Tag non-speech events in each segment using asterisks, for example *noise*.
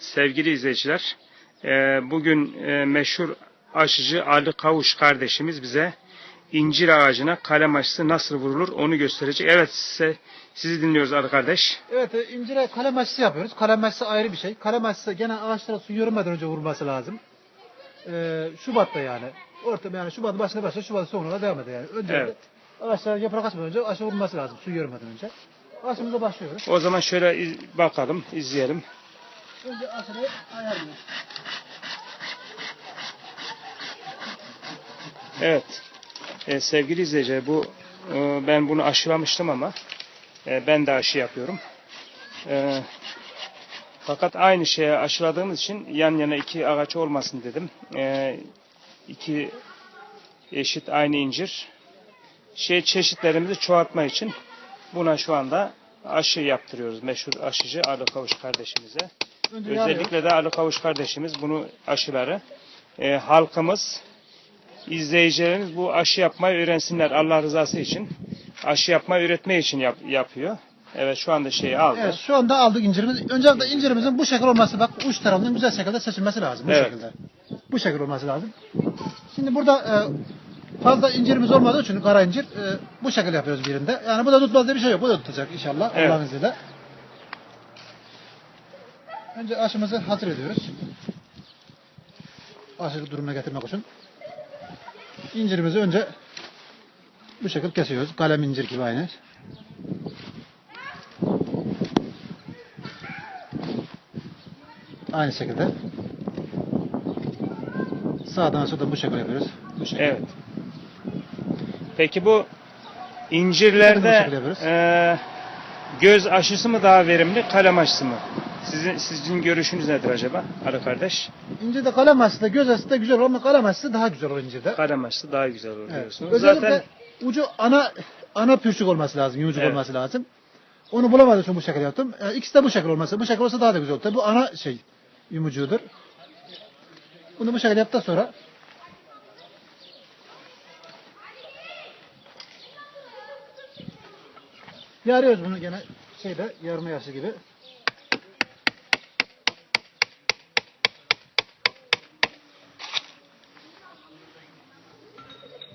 Sevgili izleyiciler, e, bugün e, meşhur aşıcı Ali Kavuş kardeşimiz bize incir ağacına kalem aşısı nasıl vurulur onu gösterecek. Evet size, sizi dinliyoruz Ali kardeş. Evet, e, incire kalem aşısı yapıyoruz. Kalem aşısı ayrı bir şey. Kalem aşısı gene ağaçlara su yürümeden önce vurulması lazım. Ee, Şubat'ta yani. Orta yani Şubat başına başla, Şubat sonuna devam eder yani. Önce Evet. ağaçlara yaprak açmadan önce aşı vurulması lazım su yürümeden önce. Aşımıza başlıyoruz. O zaman şöyle iz- bakalım, izleyelim. Önce aşıyı ayarlıyoruz. Evet e, sevgili izleyiciler bu e, ben bunu aşılamıştım ama e, ben de aşı yapıyorum. E, fakat aynı şeye aşıladığımız için yan yana iki ağaç olmasın dedim. E, iki eşit aynı incir. Şey çeşitlerimizi çoğaltma için buna şu anda aşı yaptırıyoruz. Meşhur aşıcı Ali Kavuş kardeşimize. Özellikle de Ali Kavuş kardeşimiz bunu aşıları. E, halkımız, izleyicilerimiz bu aşı yapmayı öğrensinler Allah rızası için. Aşı yapmayı öğretme için yap- yapıyor. Evet şu anda şeyi aldı. Evet, şu anda aldık incirimiz. Öncelikle incirimizin bu şekil olması bak uç tarafının güzel şekilde seçilmesi lazım. Bu Evet. şekilde. Bu şekil olması lazım. Şimdi burada e, fazla incirimiz olmadığı için kara incir e, bu şekil yapıyoruz birinde. Yani bu da tutmaz diye bir şey yok. Bu da tutacak inşallah Evet. Allah'ın izniyle. Önce aşımızı hazır ediyoruz. Aşı durumuna getirmek için. İncirimizi önce bu şekil kesiyoruz. Kalem incir gibi aynı. Aynı şekilde. Sağdan soldan bu şekilde yapıyoruz. Bu şekilde. Evet. Peki bu incirlerde şekilde e, göz aşısı mı daha verimli, kalem aşısı mı? Sizin sizin görüşünüz nedir acaba Ali kardeş? İncirde kalem aşısı da göz aşısı da güzel olur ama kalem aşısı daha güzel olur incirde. Kalem aşısı daha güzel olur Evet. diyorsunuz. Özellikle Zaten ucu ana ana pürçük olması lazım, yumuşak Evet. olması lazım. Onu bulamadığım için bu şekilde yaptım. E, ikisi de bu şekil olması. Bu şekil olsa daha da güzel olur. Tabii bu ana şey yumucuğudur. Bunu bu şekilde yaptıktan sonra yarıyoruz bunu gene şeyde yarma yaşı gibi.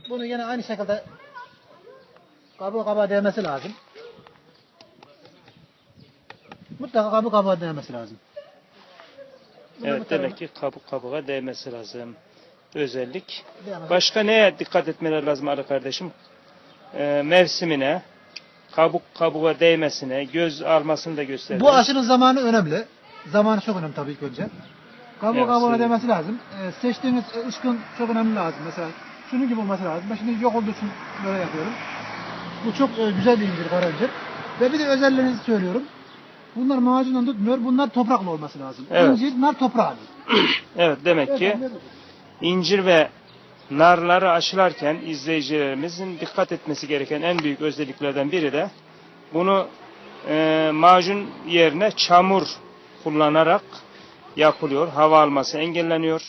Bunu yine aynı şekilde kabuğu kabuğa değmesi lazım. Mutlaka kabuğu kabuğa değmesi lazım. Bunu bu evet demek ki kabuk kabuğa değmesi lazım. Özellik. değmesi- Başka neye dikkat etmeler lazım Ali kardeşim? E, mevsimine, kabuk kabuğa değmesine, göz almasını da gösterir. Bu aşının zamanı önemli. Zamanı çok önemli tabii ki önce. Kabuğu Evet, söyleyeyim. değmesi lazım. Ee, seçtiğiniz ışkın çok önemli lazım. Mesela şunun gibi olması lazım. Ben şimdi yok olduğu için böyle yapıyorum. Bu çok e, güzel bir incir, kara incir. Ve bir de özelliğini söylüyorum. Bunlar macundan tutmuyor. Bunlar topraklı olması lazım. Evet. İncir, nar toprağı. *clears throat* Evet demek Evet, ki anladım. incir ve narları aşılarken izleyicilerimizin dikkat etmesi gereken en büyük özelliklerden biri de bunu e, macun yerine çamur kullanarak yapılıyor. Hava alması engelleniyor.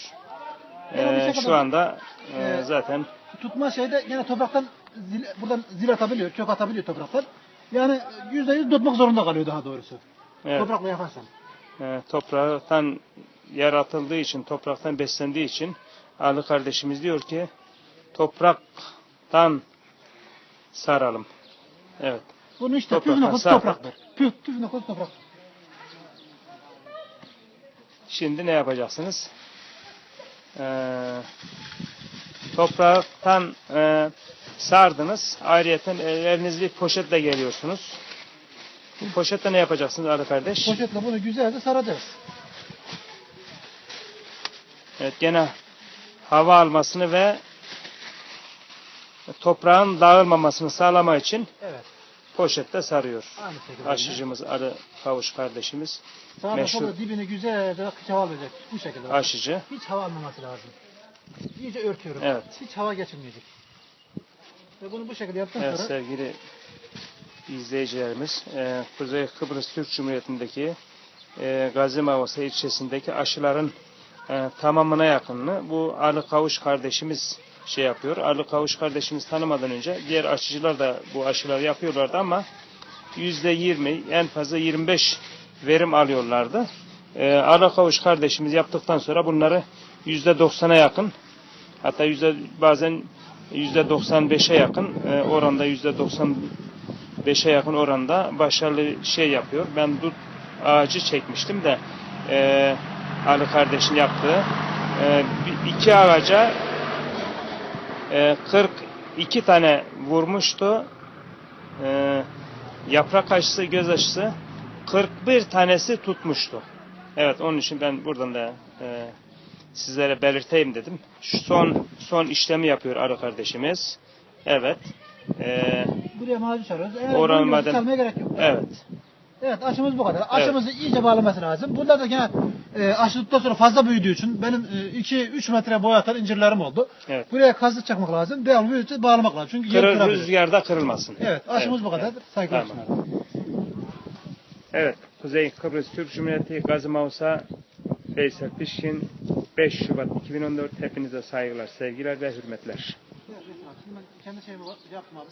E, şey şu anda e, E, zaten tutma şeyde yine topraktan zil, buradan zil atabiliyor, kök atabiliyor topraktan. Yani yüzde yüz tutmak zorunda kalıyor daha doğrusu. evet, Toprakla yaparsan. e, topraktan yaratıldığı için, topraktan beslendiği için Ali kardeşimiz diyor ki topraktan saralım. Evet. Bunun işte püf Topraktan noktası sarmak. topraktır. Püf, püf toprak. Şimdi ne yapacaksınız? Ee, topraktan e, sardınız. Ayrıyeten elinizde bir poşetle geliyorsunuz. Bu poşetle ne yapacaksınız Ali kardeş? Poşetle bunu güzelce saracağız. Evet gene hava almasını ve toprağın dağılmamasını sağlamak için Evet. poşetle sarıyor. Aşıcımız Ali Kavuş kardeşimiz. Sağda meşhur. solda dibini güzelce hiç hava alacak. Bu şekilde. Aşıcı. Hiç hava almaması lazım. İyice örtüyorum. Evet. Hiç hava geçirmeyecek. Ve bunu bu şekilde yaptıktan Evet sonra sevgili izleyicilerimiz, e, Kuzey Kıbrıs Türk Cumhuriyeti'ndeki e, Gazimavasa ilçesindeki aşıların e, tamamına yakınını bu Ali Kavuş kardeşimiz şey yapıyor. Ali Kavuş kardeşimiz tanımadan önce diğer aşıcılar da bu aşıları yapıyorlardı ama yüzde yirmi en fazla 25 verim alıyorlardı. e, ara kavuş kardeşimiz yaptıktan sonra bunları yüzde doksana yakın hatta yüzde bazen yüzde 95'e yakın e, oranda yüzde 95'e yakın oranda başarılı şey yapıyor. Ben dut ağacı çekmiştim de e, Ali kardeşin yaptığı e, iki ağaca e, 42 tane vurmuştu. E, yaprak aşısı, göz aşısı 41 tanesi tutmuştu. Evet onun için ben buradan da e, sizlere belirteyim dedim. Şu son son işlemi yapıyor arı kardeşimiz. Evet. E, Buraya macun sarıyoruz. Eğer maden- sarmaya gerek yok. evet. Evet aşımız bu kadar. Aşımızı iyice bağlaması lazım. Bunlar da gene e, aşıladıktan sonra fazla büyüdüğü için benim 2-3 metre boy atan incirlerim oldu. Evet. Buraya kazık çakmak lazım. Devamlı büyütüp bağlamak lazım. Çünkü yer Kırıl, kırabilir. rüzgarda kırılmasın. Evet aşımız bu kadar. evet. Saygılar Tamam. Evet, Kuzey Kıbrıs Türk Cumhuriyeti Gazi Mausa Veysel Pişkin 5 Şubat 2014 hepinize saygılar, sevgiler ve hürmetler. Evet, evet, kendi şeyimi yaptım abi.